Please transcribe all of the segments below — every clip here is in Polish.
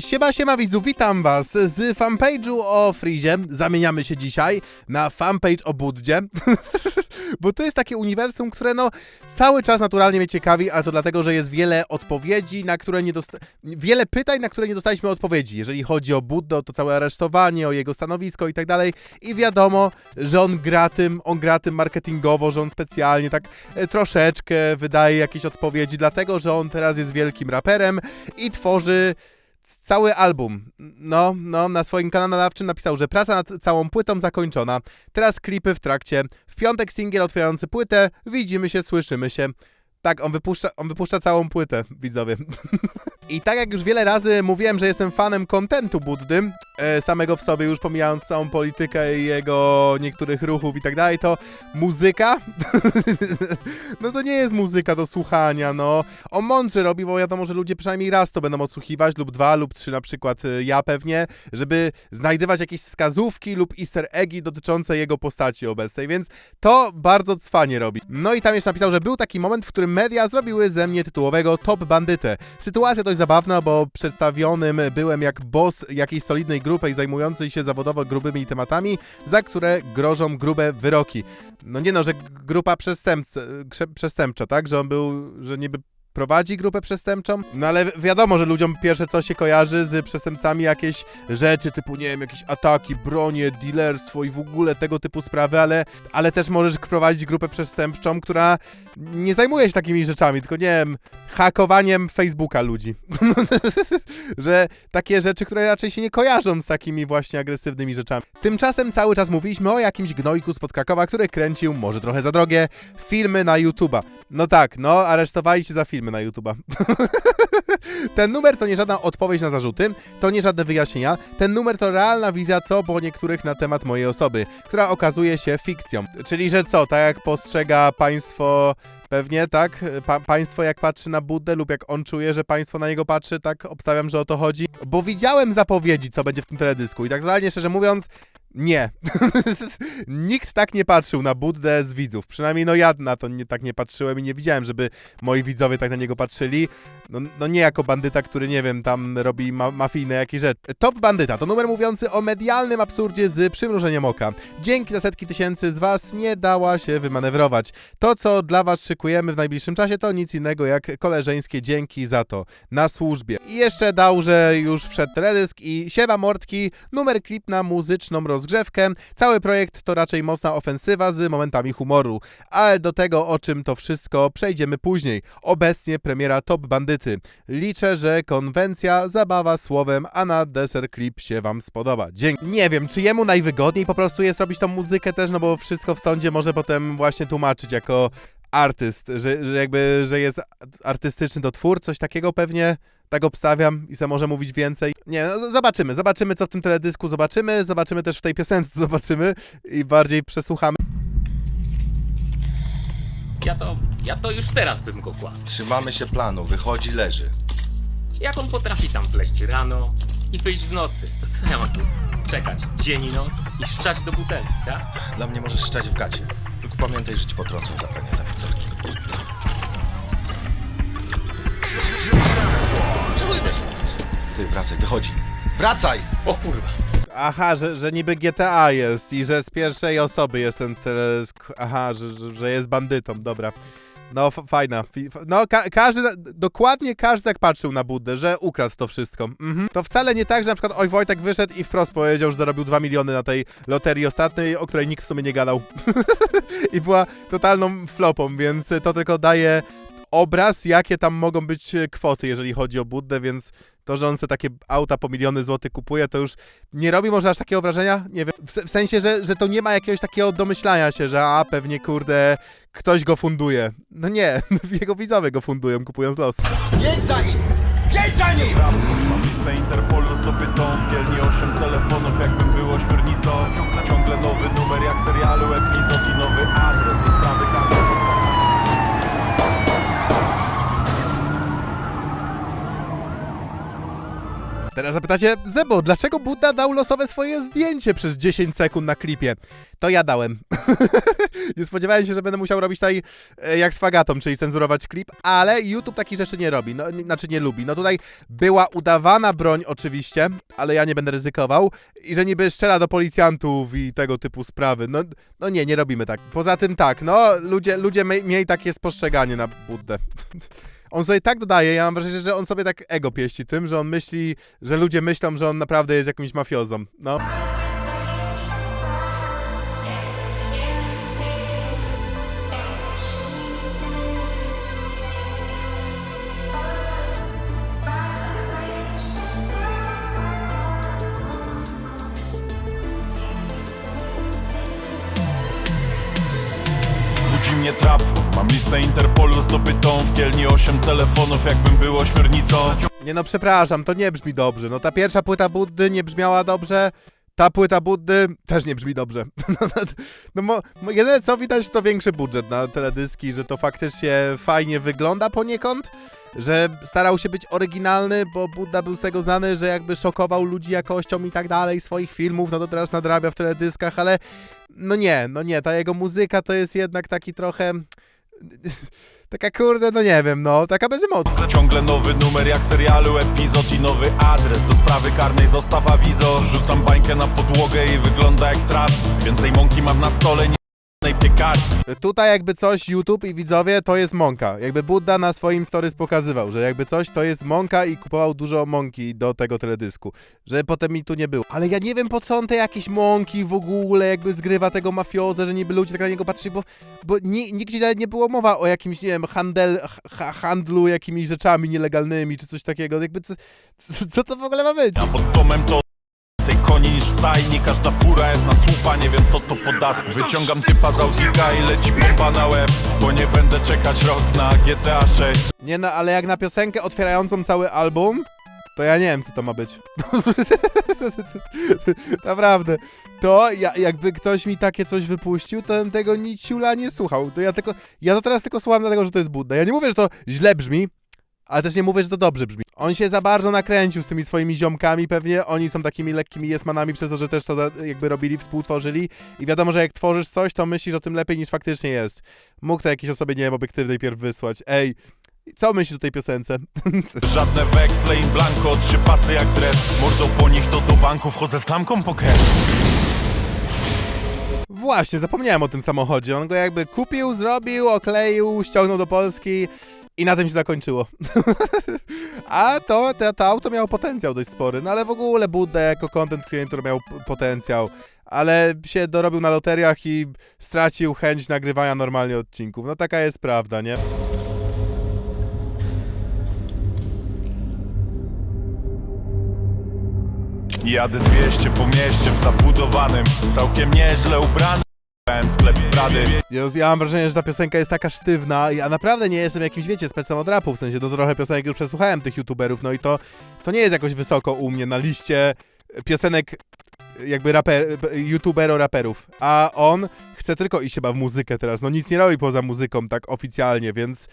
Siema, siema widzu, witam was z fanpage'u o Frizie. Zamieniamy się dzisiaj na fanpage o Buddzie. Bo to jest takie uniwersum, które no cały czas naturalnie mnie ciekawi, ale to dlatego, że jest wiele odpowiedzi, na które nie dosta... wiele pytań, na które nie dostaliśmy odpowiedzi. Jeżeli chodzi o Buddę, to całe aresztowanie, o jego stanowisko i tak dalej. I wiadomo, że on gra tym, on gra tym marketingowo, że on specjalnie tak e, troszeczkę wydaje jakieś odpowiedzi, dlatego, że on teraz jest wielkim raperem i tworzy cały album. No, no, na swoim kanale nadawczym napisał, że praca nad całą płytą zakończona. Teraz klipy w trakcie. W piątek singiel otwierający płytę. Widzimy się, słyszymy się. Tak, on wypuszcza, on wypuszcza całą płytę, widzowie. I tak jak już wiele razy mówiłem, że jestem fanem kontentu Buddy, e, samego w sobie, już pomijając całą politykę i jego niektórych ruchów i tak dalej, to muzyka, no to nie jest muzyka do słuchania, no. On mądrze robi, bo wiadomo, że ludzie przynajmniej raz to będą odsłuchiwać, lub dwa, lub trzy na przykład e, ja pewnie, żeby znajdywać jakieś wskazówki lub easter eggi dotyczące jego postaci obecnej, więc to bardzo cwanie robi. No i tam jeszcze napisał, że był taki moment, w którym media zrobiły ze mnie tytułowego top bandytę. Sytuacja dość zabawna, bo przedstawionym byłem jak boss jakiejś solidnej grupy i zajmującej się zawodowo grubymi tematami, za które grożą grube wyroki. No nie no, że grupa przestępca, krze- przestępcza, tak? Że on był, że niby prowadzi grupę przestępczą, no ale wi- wiadomo, że ludziom pierwsze co się kojarzy z przestępcami jakieś rzeczy typu, nie wiem, jakieś ataki, bronie, dealerstwo i w ogóle tego typu sprawy, ale, ale też możesz prowadzić grupę przestępczą, która nie zajmuje się takimi rzeczami, tylko nie wiem, hakowaniem Facebooka ludzi. że takie rzeczy, które raczej się nie kojarzą z takimi właśnie agresywnymi rzeczami. Tymczasem cały czas mówiliśmy o jakimś gnojku z Podkrakowa, który kręcił, może trochę za drogie, filmy na YouTube'a. No tak, no, aresztowali się za filmy na YouTube'a. Ten numer to nie żadna odpowiedź na zarzuty, to nie żadne wyjaśnienia. Ten numer to realna wizja co po niektórych na temat mojej osoby, która okazuje się fikcją. Czyli, że co, tak jak postrzega państwo Pewnie tak. Pa państwo jak patrzy na Buddę lub jak on czuje, że państwo na niego patrzy, tak obstawiam, że o to chodzi. Bo widziałem zapowiedzi, co będzie w tym teledysku i tak totalnie szczerze mówiąc, nie. Nikt tak nie patrzył na Buddę z widzów. Przynajmniej no ja na to nie, tak nie patrzyłem i nie widziałem, żeby moi widzowie tak na niego patrzyli. No, no nie jako bandyta, który nie wiem, tam robi ma mafijne jakieś rzeczy. Top Bandyta to numer mówiący o medialnym absurdzie z przymrużeniem oka. Dzięki za setki tysięcy z was nie dała się wymanewrować. To, co dla was szykujemy w najbliższym czasie, to nic innego jak koleżeńskie dzięki za to. Na służbie. I jeszcze dał, że już wszedł teledysk i siema mordki, numer klip na muzyczną rozgrzewkę. Cały projekt to raczej mocna ofensywa z momentami humoru. Ale do tego, o czym to wszystko, przejdziemy później. Obecnie premiera Top Bandyty. Liczę, że konwencja, zabawa słowem, a na deser klip się wam spodoba. Dzięki. Nie wiem, czy jemu najwygodniej po prostu jest robić tą muzykę też, no bo wszystko w sądzie może potem właśnie tłumaczyć jako artyst, że, że jakby, że jest artystyczny to twór, coś takiego pewnie. Tak obstawiam i se może mówić więcej. Nie, no zobaczymy, zobaczymy co w tym teledysku zobaczymy, zobaczymy też w tej piosence zobaczymy i bardziej przesłuchamy. Ja to, ja to już teraz bym go kładł. Trzymamy się planu, wychodzi, leży. Jak on potrafi tam wleźć rano i wyjść w nocy, to co ja mam tu czekać dzień i noc i szczać do butelki, tak? Dla mnie możesz szczać w gacie. Tylko pamiętaj, że ci potrącą za pranie Ty, wracaj, wychodzi. Wracaj! O kurwa. Aha, że, że niby GTA jest i że z pierwszej osoby jest ten telesk... Aha, że, że, że jest bandytą, dobra. No, fajna. No, ka każdy, dokładnie każdy tak patrzył na Buddę, że ukradł to wszystko. Mhm. To wcale nie tak, że na przykład oj Wojtek wyszedł i wprost powiedział, że zarobił 2 miliony na tej loterii ostatniej, o której nikt w sumie nie gadał. I była totalną flopą, więc to tylko daje obraz, jakie tam mogą być e, kwoty, jeżeli chodzi o Buddę, więc to, że on sobie takie auta po miliony złotych kupuje, to już nie robi może aż takiego wrażenia? Nie wiem. W, se- w sensie, że, że to nie ma jakiegoś takiego domyślania się, że a pewnie kurde ktoś go funduje. No nie, jego widzowie go fundują, kupując los. Jedź za nim! Jedź za nim! Listę Interpolu zdobyczą w dzielni 8 telefonów jakbym był ośmiornicą Ciągle nowy numer jak serialu epizod i nowy adres do sprawy każdego Teraz zapytacie, Zebo, dlaczego Buddha dał losowe swoje zdjęcie przez 10 sekund na klipie? To ja dałem. nie spodziewałem się, że będę musiał robić tutaj e, jak z Fagatą, czyli cenzurować klip, ale YouTube takich rzeczy nie robi, no, nie- znaczy nie lubi. No tutaj była udawana broń oczywiście, ale ja nie będę ryzykował i że niby strzela do policjantów i tego typu sprawy. No, no nie, nie robimy tak. Poza tym tak, no ludzie, ludzie mie- mieli takie spostrzeganie na Buddę. On sobie tak dodaje, ja mam wrażenie, że on sobie tak ego pieści tym, że on myśli, że ludzie myślą, że on naprawdę jest jakimś mafiozą. No. Budzi mnie trap, mam listę Interpolu zdobytą W Kielni 8 telefonów, jakbym był ośmiornicą Nie no, przepraszam, to nie brzmi dobrze. No ta pierwsza płyta Buddy nie brzmiała dobrze, ta płyta Buddy też nie brzmi dobrze. No, no, no jedyne co widać to większy budżet na teledyski, że to faktycznie fajnie wygląda poniekąd, że starał się być oryginalny, bo Budda był z tego znany, że jakby szokował ludzi jakością i tak dalej swoich filmów, no to teraz nadrabia w teledyskach, ale no nie, no nie, ta jego muzyka to jest jednak taki trochę... Taka kurde, no nie wiem, no, taka bez emocji. Ciągle nowy numer jak serialu, epizod i nowy adres Do sprawy karnej zostaw awizo Rzucam bańkę na podłogę i wygląda jak trap Więcej mąki mam na stole Tutaj jakby coś YouTube i widzowie to jest mąka. Jakby Budda na swoim stories pokazywał, że jakby coś to jest mąka i kupował dużo mąki do tego teledysku. Że potem mi tu nie było. Ale ja nie wiem po co on te jakieś mąki w ogóle jakby zgrywa tego mafiozę, że niby ludzie tak na niego patrzyli, bo, bo ni, nigdzie nawet nie było mowa o jakimś, nie wiem, handel, ha, handlu jakimiś rzeczami nielegalnymi czy coś takiego. Jakby co, co, to w ogóle ma być? A pod domem to koni niż w stajni Każda fura jest na słupa, nie wiem co to podatki Wyciągam typa z Audika i leci bomba na łeb Bo nie będę czekać rok na GTA 6 Nie no, ale jak na piosenkę otwierającą cały album, to ja nie wiem, co to ma być. Naprawdę. To ja, jakby ktoś mi takie coś wypuścił, to bym tego niciula nie słuchał. To ja tylko, ja to teraz tylko słucham dlatego, że to jest Budda. Ja nie mówię, że to źle brzmi, ale też nie mówię, że to dobrze brzmi. On się za bardzo nakręcił z tymi swoimi ziomkami pewnie, oni są takimi lekkimi jesmanami przez to, że też to jakby robili, współtworzyli i wiadomo, że jak tworzysz coś, to myślisz o tym lepiej niż faktycznie jest. Mógł to jakiejś osobie, nie wiem, obiektywnej pierw wysłać. Ej, co myślisz o tej piosence? Żadne weksle in blanco, trzy pasy jak dres Mordą po nich to do banku wchodzę z klamką po Właśnie, zapomniałem o tym samochodzie. On go jakby kupił, zrobił, okleił, ściągnął do Polski i na tym się zakończyło. A to, to, to auto miało potencjał dość spory, no ale w ogóle Budda jako content creator miał potencjał, ale się dorobił na loteriach i stracił chęć nagrywania normalnie odcinków. No taka jest prawda, nie? Jadę 200 po mieście w zabudowanym Całkiem nieźle ubrany Miałem sklep Prady Jezus, ja mam wrażenie, że ta piosenka jest taka sztywna. Ja naprawdę nie jestem jakimś, wiecie, specem od rapu, w sensie, no trochę piosenek już przesłuchałem tych youtuberów, no i to, to nie jest jakoś wysoko u mnie na liście piosenek jakby raper, youtubero-raperów. A on chce tylko iść chyba w muzykę teraz, no nic nie robi poza muzyką tak oficjalnie, więc...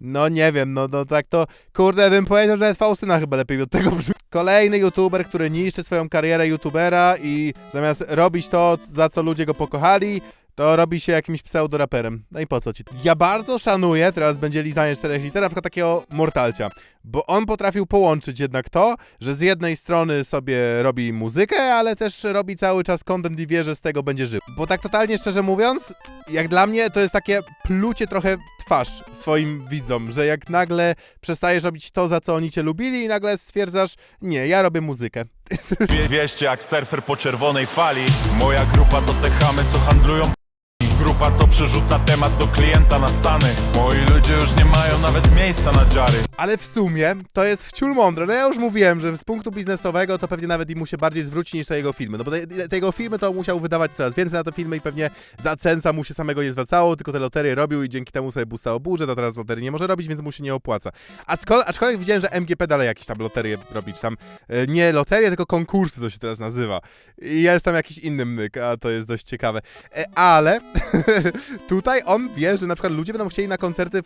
No nie wiem, no, no tak to, kurde, bym powiedział, że nawet Faustyna chyba lepiej od tego brzmi. Kolejny youtuber, który niszczy swoją karierę youtubera i zamiast robić to, za co ludzie go pokochali, to robi się jakimś pseudoraperem. No i po co ci? Ja bardzo szanuję, teraz będzie lizanie czterech liter, na przykład takiego Mortalcia, bo on potrafił połączyć jednak to, że z jednej strony sobie robi muzykę, ale też robi cały czas content i wie, że z tego będzie żył. Bo tak totalnie szczerze mówiąc, jak dla mnie to jest takie plucie trochę twarz swoim widzom, że jak nagle przestajesz robić to, za co oni cię lubili i nagle stwierdzasz, nie, ja robię muzykę. 200 jak surfer po czerwonej fali Moja grupa to te chamy, co handlują Co przerzuca temat do klienta na Stany Moi ludzie już nie mają nawet miejsca na dziary Ale w sumie to jest wciul mądre. No ja już mówiłem, że z punktu biznesowego to pewnie nawet im mu się bardziej zwróci niż te jego filmy. No bo te, te filmy to musiał wydawać coraz więcej na te filmy i pewnie za censa mu się samego nie zwracało, tylko te loterie robił i dzięki temu sobie boostało budżet, a teraz loterii nie może robić, więc mu się nie opłaca. Aczkol, aczkolwiek widziałem, że MGP dalej jakieś tam loterie robić. Tam e, nie loterie, tylko konkursy to się teraz nazywa. I jest tam jakiś inny myk, a to jest dość ciekawe. E, ale Tutaj on wie, że na przykład ludzie będą chcieli na koncerty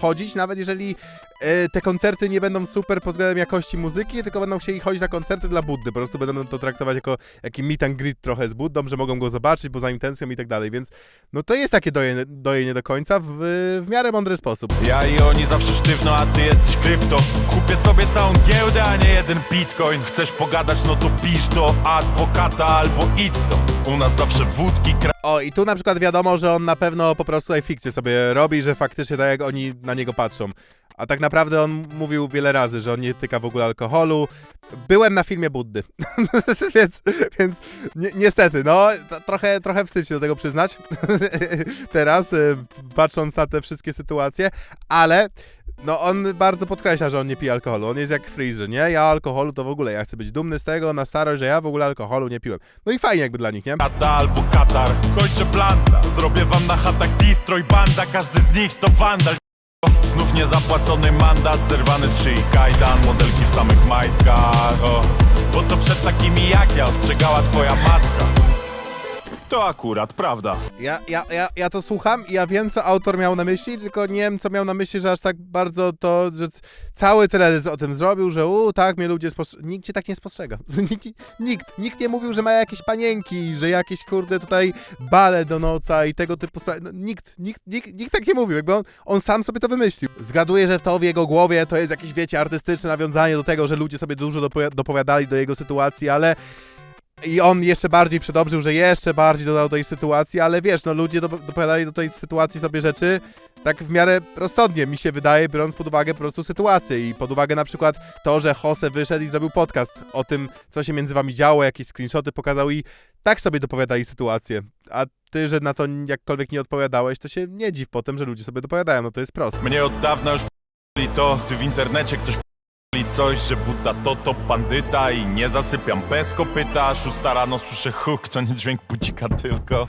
chodzić, nawet jeżeli e, te koncerty nie będą super pod względem jakości muzyki, tylko będą chcieli chodzić na koncerty dla Buddy. Po prostu będą to traktować jako taki meet and greet trochę z Buddą, że mogą go zobaczyć, bo za nim tęsknią i tak dalej, więc no to jest takie dojenie, dojenie do końca w, w miarę mądry sposób. Ja i oni zawsze sztywno, a ty jesteś krypto Kupię sobie całą giełdę, a nie jeden bitcoin Chcesz pogadać, no to pisz do adwokata albo idź to U nas zawsze wódki, kra... O, i tu na przykład wiadomo, że on na pewno po prostu tutaj fikcję sobie robi, że faktycznie tak jak oni na niego patrzą. A tak naprawdę on mówił wiele razy, że on nie tyka w ogóle alkoholu. Byłem na filmie Buddy, więc, więc ni niestety, no trochę, trochę wstyd się do tego przyznać teraz, y, patrząc na te wszystkie sytuacje, ale no on bardzo podkreśla, że on nie pije alkoholu. On jest jak Freeze, nie? Ja alkoholu to w ogóle, ja chcę być dumny z tego na starość, że ja w ogóle alkoholu nie piłem. No i fajnie jakby dla nich, nie? Kata albo Katar Kończę planta Zrobię wam na chatach destroy banda Każdy z nich to wandal Znów niezapłacony mandat Zerwany z szyi kajdan Modelki w samych majtkach o, Bo to przed takimi jak ja Ostrzegała twoja matka To akurat prawda Ja, ja, ja, ja to słucham i ja wiem, co autor miał na myśli, tylko nie wiem, co miał na myśli, że aż tak bardzo to, że cały teledysk o tym zrobił, że u, tak, mnie ludzie spostrzegają. Nikt cię tak nie postrzega. nikt, nikt, nikt nie mówił, że ma jakieś panienki, że jakieś, kurde, tutaj bale do noca i tego typu sprawy. No, nikt, nikt, nikt, nikt tak nie mówił, jakby on, on sam sobie to wymyślił. Zgaduję, że to w jego głowie to jest jakieś, wiecie, artystyczne nawiązanie do tego, że ludzie sobie dużo dopowi- dopowiadali do jego sytuacji, ale i on jeszcze bardziej przedobrzył, że jeszcze bardziej dodał do tej sytuacji, ale wiesz, no ludzie do, dopowiadali do tej sytuacji sobie rzeczy tak w miarę rozsądnie, mi się wydaje, biorąc pod uwagę po prostu sytuację i pod uwagę na przykład to, że Jose wyszedł i zrobił podcast o tym, co się między wami działo, jakieś screenshoty pokazał i tak sobie dopowiadali sytuację. A ty, że na to jakkolwiek nie odpowiadałeś, to się nie dziw potem, że ludzie sobie dopowiadają, no to jest proste. Mnie od dawna już i to Ty w internecie ktoś i coś, że Buddha to to bandyta I nie zasypiam bez kopyta Szósta rano słyszę huk, to nie dźwięk budzika tylko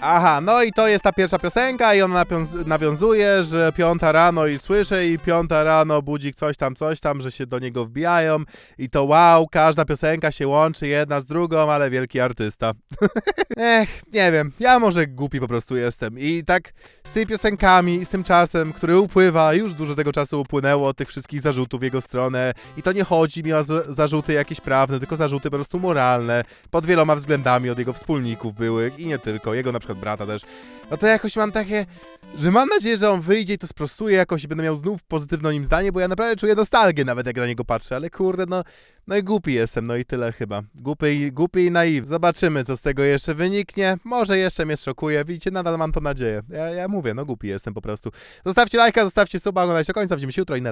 Aha, no i to jest ta pierwsza piosenka i ona nawiąz- nawiązuje, że piąta rano i słyszę i piąta rano budzik coś tam, coś tam, że się do niego wbijają i to wow, każda piosenka się łączy jedna z drugą, ale wielki artysta. Ech, nie wiem, ja może głupi po prostu jestem i tak z tymi piosenkami i z tym czasem, który upływa, już dużo tego czasu upłynęło od tych wszystkich zarzutów w jego stronę i to nie chodzi mi o zarzuty jakieś prawne, tylko zarzuty po prostu moralne, pod wieloma względami od jego wspólników byłych i nie tylko, jego na przykład brata też. No to jakoś mam takie, że mam nadzieję, że on wyjdzie i to sprostuje jakoś i będę miał znów pozytywne o nim zdanie, bo ja naprawdę czuję nostalgię nawet jak na niego patrzę, ale kurde, no, no i głupi jestem, no i tyle chyba. Głupi, i- głupi i naiwny. Zobaczymy, co z tego jeszcze wyniknie. Może jeszcze mnie szokuje, widzicie, nadal mam to nadzieję. Ja, ja mówię, no głupi jestem po prostu. Zostawcie lajka, zostawcie suba, oglądajcie do końca, widzimy się jutro i na.